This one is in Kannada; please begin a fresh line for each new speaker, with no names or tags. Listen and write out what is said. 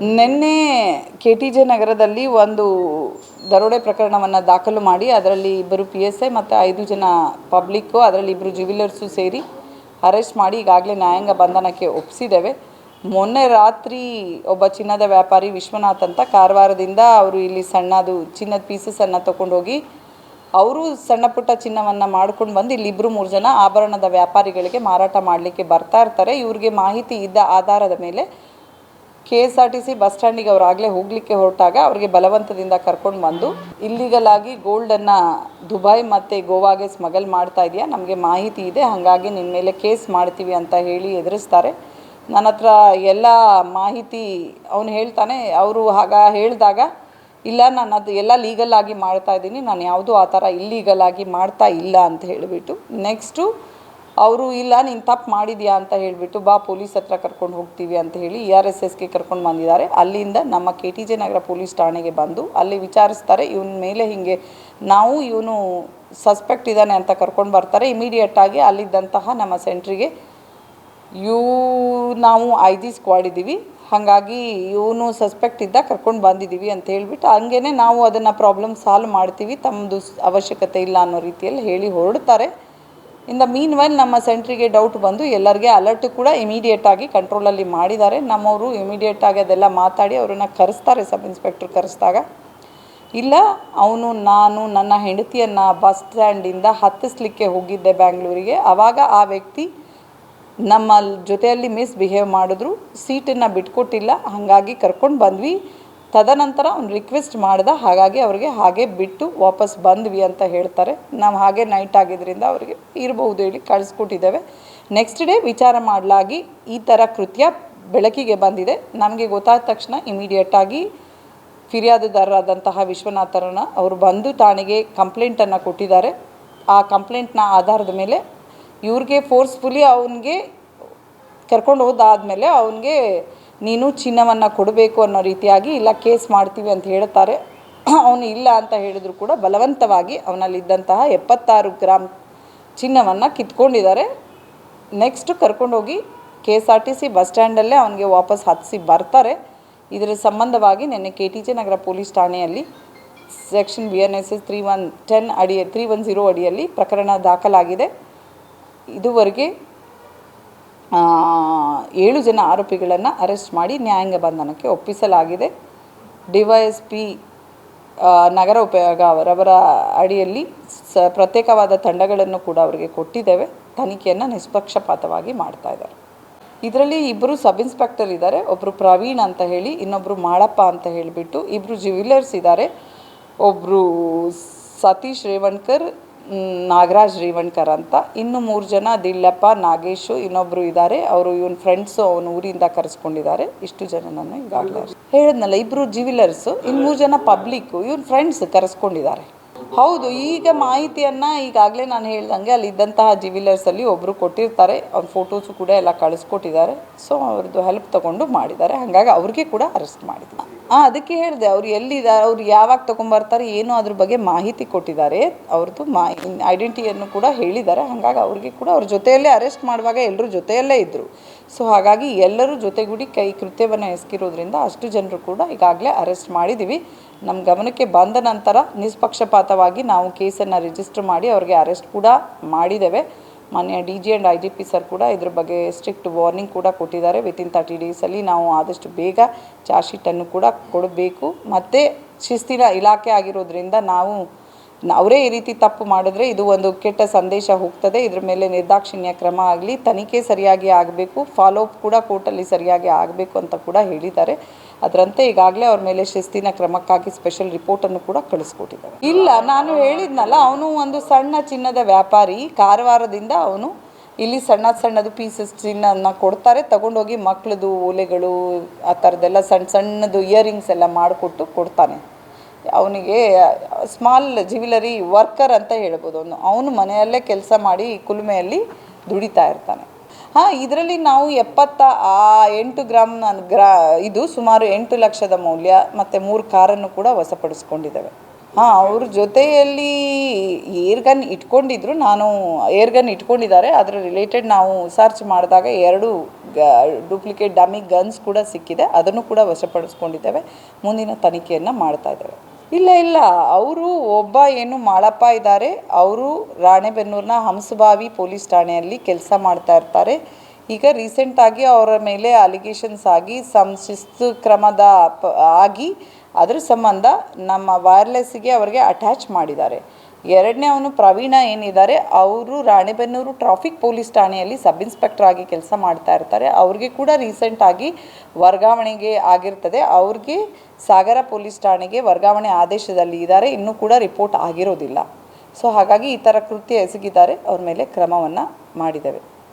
ನಿನ್ನೆ ಕೆ ಟಿ ಜೆ ನಗರದಲ್ಲಿ ಒಂದು ದರೋಡೆ ಪ್ರಕರಣವನ್ನು ದಾಖಲು ಮಾಡಿ, ಅದರಲ್ಲಿ ಇಬ್ಬರು ಪಿ ಎಸ್ ಐ ಮತ್ತು ಐದು ಜನ ಪಬ್ಲಿಕ್ಕು ಅದರಲ್ಲಿ ಇಬ್ಬರು ಜ್ಯುವೆಲರ್ಸು ಸೇರಿ ಅರೆಸ್ಟ್ ಮಾಡಿ ಈಗಾಗಲೇ ನ್ಯಾಯಾಂಗ ಬಂಧನಕ್ಕೆ ಒಪ್ಪಿಸಿದ್ದೇವೆ ಮೊನ್ನೆ ರಾತ್ರಿ ಒಬ್ಬ ಚಿನ್ನದ ವ್ಯಾಪಾರಿ ವಿಶ್ವನಾಥ್ ಅಂತ ಕಾರವಾರದಿಂದ ಅವರು ಇಲ್ಲಿ ಸಣ್ಣದು ಚಿನ್ನದ ಪೀಸಸನ್ನು ತಗೊಂಡೋಗಿ ಅವರು ಸಣ್ಣ ಪುಟ್ಟ ಚಿನ್ನವನ್ನು ಮಾಡ್ಕೊಂಡು ಬಂದು ಇಲ್ಲಿ ಇಬ್ಬರು ಮೂರು ಜನ ಆಭರಣದ ವ್ಯಾಪಾರಿಗಳಿಗೆ ಮಾರಾಟ ಮಾಡಲಿಕ್ಕೆ ಬರ್ತಾ ಇರ್ತಾರೆ. ಇವ್ರಿಗೆ ಮಾಹಿತಿ ಇದ್ದ ಆಧಾರದ ಮೇಲೆ K S R T C bus ಸ್ಟ್ಯಾಂಡಿಗೆ ಅವ್ರು ಆಗಲೇ ಹೋಗಲಿಕ್ಕೆ ಹೊರಟಾಗ ಅವರಿಗೆ ಬಲವಂತದಿಂದ ಕರ್ಕೊಂಡು ಬಂದು, ಇಲ್ಲಿಗಲ್ ಆಗಿ ಗೋಲ್ಡನ್ನು ದುಬೈ ಮತ್ತು ಗೋವಾಗೆ ಸ್ಮಗಲ್ ಮಾಡ್ತಾ ಇದೆಯಾ? ನಮಗೆ ಮಾಹಿತಿ ಇದೆ, ಹಾಗಾಗಿ ನಿನ್ನ ಮೇಲೆ ಕೇಸ್ ಮಾಡ್ತೀವಿ ಅಂತ ಹೇಳಿ ಎದುರಿಸ್ತಾರೆ. ನನ್ನ ಹತ್ರ ಎಲ್ಲ ಮಾಹಿತಿ ಅವನು ಹೇಳ್ತಾನೆ. ಅವರು ಆಗ ಹೇಳಿದಾಗ, ಇಲ್ಲ, ನಾನು ಅದು ಎಲ್ಲ ಲೀಗಲ್ ಆಗಿ ಮಾಡ್ತಾ ಇದ್ದೀನಿ. ನಾನು ಯಾವುದೂ ಆ ಥರ ಇಲ್ಲೀಗಲ್ ಆಗಿ ಮಾಡ್ತಾ ಇಲ್ಲ ಅಂತ ಹೇಳಿಬಿಟ್ಟು ನೆಕ್ಸ್ಟು ಅವರು ಇಲ್ಲ, ನೀನು ತಪ್ಪು ಮಾಡಿದ್ಯಾ? ಅಂತ ಹೇಳಿಬಿಟ್ಟು, ಬಾ, ಪೊಲೀಸ್ ಹತ್ರ ಕರ್ಕೊಂಡು ಹೋಗ್ತೀವಿ ಅಂತ ಹೇಳಿ ಇ ಆರ್ ಎಸ್ ಎಸ್ಗೆ ಕರ್ಕೊಂಡು ಬಂದಿದ್ದಾರೆ. ಅಲ್ಲಿಂದ ನಮ್ಮ K T J Nagar police ಠಾಣೆಗೆ ಬಂದು ಅಲ್ಲಿ ವಿಚಾರಿಸ್ತಾರೆ. ಇವನ ಮೇಲೆ ಹೀಗೆ ನಾವು, ಇವನು ಸಸ್ಪೆಕ್ಟ್ ಇದ್ದಾನೆ ಅಂತ ಕರ್ಕೊಂಡು ಬರ್ತಾರೆ. ಇಮಿಡಿಯೇಟಾಗಿ ಅಲ್ಲಿದ್ದಂತಹ ನಮ್ಮ ಸೆಂಟ್ರಿಗೆ ಇವು ನಾವು ಐ ಜಿ ಸ್ಕ್ವಾಡ್ ಇದ್ದೀವಿ. ಹಾಗಾಗಿ ಇವನು ಸಸ್ಪೆಕ್ಟ್ ಇದ್ದ ಕರ್ಕೊಂಡು ಬಂದಿದ್ದೀವಿ ಅಂತ ಹೇಳಿಬಿಟ್ಟು ಹಂಗೇ ನಾವು ಅದನ್ನು ಪ್ರಾಬ್ಲಮ್ ಸಾಲ್ವ್ ಮಾಡ್ತೀವಿ. ತಮ್ಮದು ಅವಶ್ಯಕತೆ ಇಲ್ಲ ಅನ್ನೋ ರೀತಿಯಲ್ಲಿ ಹೇಳಿ ಹೊರಡ್ತಾರೆ. ಇನ್ ದ ಮೀನ್ ವೈಲ್ ನಮ್ಮ ಸೆಂಟ್ರಿಗೆ ಡೌಟ್ ಬಂದು ಎಲ್ಲರಿಗೆ ಅಲರ್ಟ್ ಕೂಡ ಇಮಿಡಿಯೇಟಾಗಿ ಕಂಟ್ರೋಲಲ್ಲಿ ಮಾಡಿದ್ದಾರೆ. ನಮ್ಮವರು ಇಮಿಡಿಯೇಟಾಗಿ ಅದೆಲ್ಲ ಮಾತಾಡಿ ಅವರನ್ನು ಕರೆಸ್ತಾರೆ ಸಬ್ ಇನ್ಸ್ಪೆಕ್ಟ್ರ್ ಕರೆಸಿದಾಗ. ಇಲ್ಲ, ಅವನು, ನಾನು, ನನ್ನ ಹೆಂಡತಿಯನ್ನು ಬಸ್ ಸ್ಟ್ಯಾಂಡಿಂದ ಹತ್ತಿಸ್ಲಿಕ್ಕೆ ಹೋಗಿದ್ದೆ ಬ್ಯಾಂಗ್ಳೂರಿಗೆ ಆವಾಗ ಆ ವ್ಯಕ್ತಿ ನಮ್ಮ ಜೊತೆಯಲ್ಲಿ ಮಿಸ್ಬಿಹೇವ್ ಮಾಡಿದ್ರು. ಸೀಟನ್ನು ಬಿಟ್ಕೊಟ್ಟಿಲ್ಲ. ಹಾಗಾಗಿ ಕರ್ಕೊಂಡು ಬಂದ್ವಿ. ತದನಂತರ ಅವ್ನು ರಿಕ್ವೆಸ್ಟ್ ಮಾಡಿದ ಹಾಗಾಗಿ ಅವ್ರಿಗೆ ಹಾಗೆ ಬಿಟ್ಟು ವಾಪಸ್ ಬಂದ್ವಿ ಅಂತ ಹೇಳ್ತಾರೆ. ನಾವು ಹಾಗೆ ನೈಟ್ ಆಗಿದ್ದರಿಂದ ಅವರಿಗೆ ಇರಬಹುದು ಹೇಳಿ ಕಳಿಸ್ಕೊಟ್ಟಿದ್ದೇವೆ. ನೆಕ್ಸ್ಟ್ ಡೇ ವಿಚಾರ ಮಾಡಲಾಗಿ ಈ ಥರ ಕೃತ್ಯ ಬೆಳಕಿಗೆ ಬಂದಿದೆ. ನಮಗೆ ಗೊತ್ತಾದ ತಕ್ಷಣ ಇಮಿಡಿಯೇಟಾಗಿ ಫಿರ್ಯಾದುದಾರರಾದಂತಹ ವಿಶ್ವನಾಥರನ್ನ ಅವರು ಬಂದು ಠಾಣೆಗೆ ಕಂಪ್ಲೇಂಟನ್ನು ಕೊಟ್ಟಿದ್ದಾರೆ. ಆ ಕಂಪ್ಲೇಂಟ್ನ ಆಧಾರದ ಮೇಲೆ ಇವ್ರಿಗೆ ಫೋರ್ಸ್ಫುಲಿ ಅವನಿಗೆ ಕರ್ಕೊಂಡು ಹೋದಾದಮೇಲೆ ಅವನಿಗೆ ನೀನು ಚಿನ್ನವನ್ನು ಕೊಡಬೇಕು ಅನ್ನೋ ರೀತಿಯಾಗಿ ಇಲ್ಲ ಕೇಸ್ ಮಾಡ್ತೀವಿ ಅಂತ ಹೇಳ್ತಾರೆ ಅವನು ಇಲ್ಲ ಅಂತ ಹೇಳಿದ್ರು ಕೂಡ ಬಲವಂತವಾಗಿ ಅವನಲ್ಲಿದ್ದಂತಹ ಎಪ್ಪತ್ತಾರು ಗ್ರಾಮ್ ಚಿನ್ನವನ್ನು ಕಿತ್ಕೊಂಡಿದ್ದಾರೆ. ನೆಕ್ಸ್ಟ್ ಕರ್ಕೊಂಡೋಗಿ K S R T C bus ಸ್ಟ್ಯಾಂಡಲ್ಲೇ ಅವನಿಗೆ ವಾಪಸ್ ಹತ್ತಿಸಿ ಬರ್ತಾರೆ. ಇದರ ಸಂಬಂಧವಾಗಿ ನಿನ್ನೆ K T J Nagar police ಠಾಣೆಯಲ್ಲಿ section B N S S three one ten ಅಡಿ ತ್ರೀ ಒನ್ ಜೀರೋ ಅಡಿಯಲ್ಲಿ ಪ್ರಕರಣ ದಾಖಲಾಗಿದೆ. ಇದುವರೆಗೆ ಏಳು ಜನ ಆರೋಪಿಗಳನ್ನು ಅರೆಸ್ಟ್ ಮಾಡಿ ನ್ಯಾಯಾಂಗ ಬಂಧನಕ್ಕೆ ಒಪ್ಪಿಸಲಾಗಿದೆ. ಡಿವೈಎಸ್ಪಿ ನಗರ ಉಪಯೋಗ ಅವರವರ ಅಡಿಯಲ್ಲಿ ಸ, ಪ್ರತ್ಯೇಕವಾದ ತಂಡಗಳನ್ನು ಕೂಡ ಅವರಿಗೆ ಕೊಟ್ಟಿದ್ದೇವೆ. ತನಿಖೆಯನ್ನು ನಿಷ್ಪಕ್ಷಪಾತವಾಗಿ ಮಾಡ್ತಾ ಇದ್ದಾರೆ. ಇದರಲ್ಲಿ ಇಬ್ಬರು ಸಬ್ ಇನ್ಸ್ಪೆಕ್ಟರ್ ಇದ್ದಾರೆ. ಒಬ್ಬರು ಪ್ರವೀಣ್ ಅಂತ ಹೇಳಿ ಇನ್ನೊಬ್ಬರು ಮಾಳಪ್ಪ ಅಂತ ಹೇಳಿಬಿಟ್ಟು ಇಬ್ಬರು ಜ್ಯುವೆಲರ್ಸ್ ಇದ್ದಾರೆ. ಒಬ್ಬರು ಸತೀಶ್ ರೇವಣ್ಕರ್ ನಾಗರಾಜ್ ರೇವಣ್ಕರ್ ಅಂತ. ಇನ್ನು ಮೂರು ಜನ ದಿಲ್ಲಪ್ಪ ನಾಗೇಶು ಇನ್ನೊಬ್ಬರು ಇದ್ದಾರೆ ಅವರು ಇವನ್ ಫ್ರೆಂಡ್ಸು ಅವನ ಊರಿಂದ ಕರೆಸ್ಕೊಂಡಿದ್ದಾರೆ. ಇಷ್ಟು ಜನ ನಾನು ಈಗಾಗಲೇ ಹೇಳಿದ್ನಲ್ಲ ಇಬ್ಬರು ಜ್ಯುವೆಲರ್ಸು ಇನ್ನು ಮೂರು ಜನ ಪಬ್ಲಿಕ್ಕು ಇವನ್ ಫ್ರೆಂಡ್ಸ್ ಕರೆಸ್ಕೊಂಡಿದ್ದಾರೆ. ಹೌದು, ಈಗ ಮಾಹಿತಿಯನ್ನು ಈಗಾಗಲೇ ನಾನು ಹೇಳ್ದಂಗೆ ಅಲ್ಲಿ ಇದ್ದಂತಹ ಜ್ಯುವೆಲರ್ಸಲ್ಲಿ ಒಬ್ಬರು ಕೊಟ್ಟಿರ್ತಾರೆ. ಅವ್ರ ಫೋಟೋಸು ಕೂಡ ಎಲ್ಲ ಕಳಿಸ್ಕೊಟ್ಟಿದ್ದಾರೆ. ಸೊ ಅವ್ರದ್ದು ಹೆಲ್ಪ್ ತಗೊಂಡು ಮಾಡಿದ್ದಾರೆ. ಹಾಗಾಗಿ ಅವ್ರಿಗೆ ಕೂಡ ಅರೆಸ್ಟ್ ಮಾಡಿದ್ರು. ಹಾಂ ಅದಕ್ಕೆ ಹೇಳಿದೆ, ಅವ್ರು ಎಲ್ಲಿದ್ದಾರೆ ಅವ್ರು ಯಾವಾಗ ತೊಗೊಂಬರ್ತಾರೆ, ಏನು ಅದ್ರ ಬಗ್ಗೆ ಮಾಹಿತಿ ಕೊಟ್ಟಿದ್ದಾರೆ ಅವ್ರದ್ದು ಮಾ ಐಡೆಂಟಿಟಿಯನ್ನು ಕೂಡ ಹೇಳಿದ್ದಾರೆ. ಹಾಗಾಗಿ ಅವ್ರಿಗೆ ಕೂಡ ಅವ್ರ ಜೊತೆಯಲ್ಲೇ ಅರೆಸ್ಟ್ ಮಾಡುವಾಗ ಎಲ್ಲರೂ ಜೊತೆಯಲ್ಲೇ ಇದ್ದರು ಸೊ ಹಾಗಾಗಿ ಎಲ್ಲರೂ ಜೊತೆಗೂಡಿ ಕೈ ಕೃತ್ಯವನ್ನು ಎಸಗಿರೋದ್ರಿಂದ ಅಷ್ಟು ಜನರು ಕೂಡ ಈಗಾಗಲೇ ಅರೆಸ್ಟ್ ಮಾಡಿದ್ದೀವಿ. ನಮ್ಮ ಗಮನಕ್ಕೆ ಬಂದ ನಂತರ ನಿಷ್ಪಕ್ಷಪಾತವಾಗಿ ನಾವು ಕೇಸನ್ನು ರಿಜಿಸ್ಟರ್ ಮಾಡಿ ಅವ್ರಿಗೆ ಅರೆಸ್ಟ್ ಕೂಡ ಮಾಡಿದ್ದೇವೆ. ಮಾನ್ಯ D G and I G P sir ಕೂಡ ಇದ್ರ ಬಗ್ಗೆ ಸ್ಟ್ರಿಕ್ಟ್ ವಾರ್ನಿಂಗ್ ಕೂಡ ಕೊಟ್ಟಿದ್ದಾರೆ. ವಿತಿನ್ ತರ್ಟಿ ಡೇಸಲ್ಲಿ ನಾವು ಆದಷ್ಟು ಬೇಗ ಚಾರ್ಜ್ ಶೀಟನ್ನು ಕೂಡ ಕೊಡಬೇಕು. ಮತ್ತು ಶಿಸ್ತಿನ ಇಲಾಖೆ ಆಗಿರೋದ್ರಿಂದ ನಾವು ಅವರೇ ಈ ರೀತಿ ತಪ್ಪು ಮಾಡಿದ್ರೆ ಇದು ಒಂದು ಕೆಟ್ಟ ಸಂದೇಶ ಹೋಗ್ತದೆ. ಇದ್ರ ಮೇಲೆ ನಿರ್ದಾಕ್ಷಿಣ್ಯ ಕ್ರಮ ಆಗಲಿ, ತನಿಖೆ ಸರಿಯಾಗಿ ಆಗಬೇಕು ಫಾಲೋಅಪ್ ಕೂಡ ಕೋರ್ಟಲ್ಲಿ ಸರಿಯಾಗಿ ಆಗಬೇಕು ಅಂತ ಕೂಡ ಹೇಳಿದ್ದಾರೆ. ಅದರಂತೆ ಈಗಾಗಲೇ ಅವ್ರ ಮೇಲೆ ಶಿಸ್ತಿನ ಕ್ರಮಕ್ಕಾಗಿ ಸ್ಪೆಷಲ್ ರಿಪೋರ್ಟನ್ನು ಕೂಡ ಕಳಿಸ್ಕೊಟ್ಟಿದ್ದಾರೆ. ಇಲ್ಲ, ನಾನು ಹೇಳಿದ್ನಲ್ಲ, ಅವನು ಒಂದು ಸಣ್ಣ ಚಿನ್ನದ ವ್ಯಾಪಾರಿ. ಕಾರವಾರದಿಂದ ಅವನು ಇಲ್ಲಿ ಸಣ್ಣ ಸಣ್ಣದು ಪೀಸಸ್ ಚಿನ್ನನ ಕೊಡ್ತಾರೆ. ತಗೊಂಡೋಗಿ ಮಕ್ಕಳದು ಓಲೆಗಳು ಆ ಥರದ್ದೆಲ್ಲ ಸಣ್ಣ ಸಣ್ಣದು ಇಯರಿಂಗ್ಸ್ ಎಲ್ಲ ಮಾಡಿಕೊಟ್ಟು ಕೊಡ್ತಾನೆ. ಅವನಿಗೆ ಸ್ಮಾಲ್ ಜ್ಯುವೆಲರಿ ವರ್ಕರ್ ಅಂತ ಹೇಳ್ಬೋದು ಅವನು. ಅವನು ಮನೆಯಲ್ಲೇ ಕೆಲಸ ಮಾಡಿ ಕುಲುಮೆಯಲ್ಲಿ ದುಡಿತಾ ಇರ್ತಾನೆ. ಹಾಂ, ಇದರಲ್ಲಿ ನಾವು ಎಪ್ಪತ್ತ ಆ ಎಂಟು ಗ್ರಾಮ್ ಗ್ರಾ, ಇದು ಸುಮಾರು ಎಂಟು ಲಕ್ಷದ ಮೌಲ್ಯ ಮತ್ತು ಮೂರು ಕಾರನ್ನು ಕೂಡ ವಶಪಡಿಸ್ಕೊಂಡಿದ್ದೇವೆ. ಹಾಂ, ಅವ್ರ ಜೊತೆಯಲ್ಲಿ ಏರ್ ಗನ್ ಇಟ್ಕೊಂಡಿದ್ರು. ನಾನು ಏರ್ ಗನ್ ಇಟ್ಕೊಂಡಿದ್ದಾರೆ. ಅದರ ರಿಲೇಟೆಡ್ ನಾವು ಸರ್ಚ್ ಮಾಡಿದಾಗ ಎರಡು ಗ ಡೂಪ್ಲಿಕೇಟ್ ಡಮಿ ಗನ್ಸ್ ಕೂಡ ಸಿಕ್ಕಿದೆ. ಅದನ್ನು ಕೂಡ ವಶಪಡಿಸ್ಕೊಂಡಿದ್ದೇವೆ. ಮುಂದಿನ ತನಿಖೆಯನ್ನು ಮಾಡ್ತಾ ಇದ್ದೇವೆ. ಇಲ್ಲ ಇಲ್ಲ. ಅವರು ಒಬ್ಬ ಏನು ಮಾಳಪ್ಪ ಇದ್ದಾರೆ. ಅವರು ರಾಣೆಬೆನ್ನೂರಿನ ಹಂಸಬಾವಿ ಪೊಲೀಸ್ ಠಾಣೆಯಲ್ಲಿ ಕೆಲಸ ಮಾಡ್ತಾ ಇರ್ತಾರೆ. ಈಗ ರೀಸೆಂಟಾಗಿ ಅವರ ಮೇಲೆ ಅಲಿಗೇಷನ್ಸ್ ಆಗಿ ಸಂಶಿಸ್ತು ಶಿಸ್ತು ಕ್ರಮದ ಆಗಿ ಅದರ ಸಂಬಂಧ ನಮ್ಮ ವೈರ್ಲೆಸ್ಸಿಗೆ ಅವರಿಗೆ ಅಟ್ಯಾಚ್ ಮಾಡಿದ್ದಾರೆ. ಎರಡನೇ ಅವನು ಪ್ರವೀಣ ಏನಿದ್ದಾರೆ, ಅವರು ರಾಣೆಬೆನ್ನೂರು ಟ್ರಾಫಿಕ್ ಪೊಲೀಸ್ ಠಾಣೆಯಲ್ಲಿ ಸಬ್ ಇನ್ಸ್ಪೆಕ್ಟರ್ ಆಗಿ ಕೆಲಸ ಮಾಡ್ತಾ ಇರ್ತಾರೆ. ಅವ್ರಿಗೆ ಕೂಡ ರೀಸೆಂಟಾಗಿ ವರ್ಗಾವಣೆಗೆ ಆಗಿರ್ತದೆ. ಅವ್ರಿಗೆ ಸಾಗರ ಪೊಲೀಸ್ ಠಾಣೆಗೆ ವರ್ಗಾವಣೆ ಆದೇಶದಲ್ಲಿ ಇದ್ದಾರೆ. ಇನ್ನೂ ಕೂಡ ರಿಪೋರ್ಟ್ ಆಗಿರೋದಿಲ್ಲ. ಸೊ, ಹಾಗಾಗಿ ಈ ಥರ ಕೃತ್ಯ ಎಸಗಿದ್ದಾರೆ. ಅವ್ರ ಮೇಲೆ ಕ್ರಮವನ್ನು ಮಾಡಿದ್ದೇವೆ.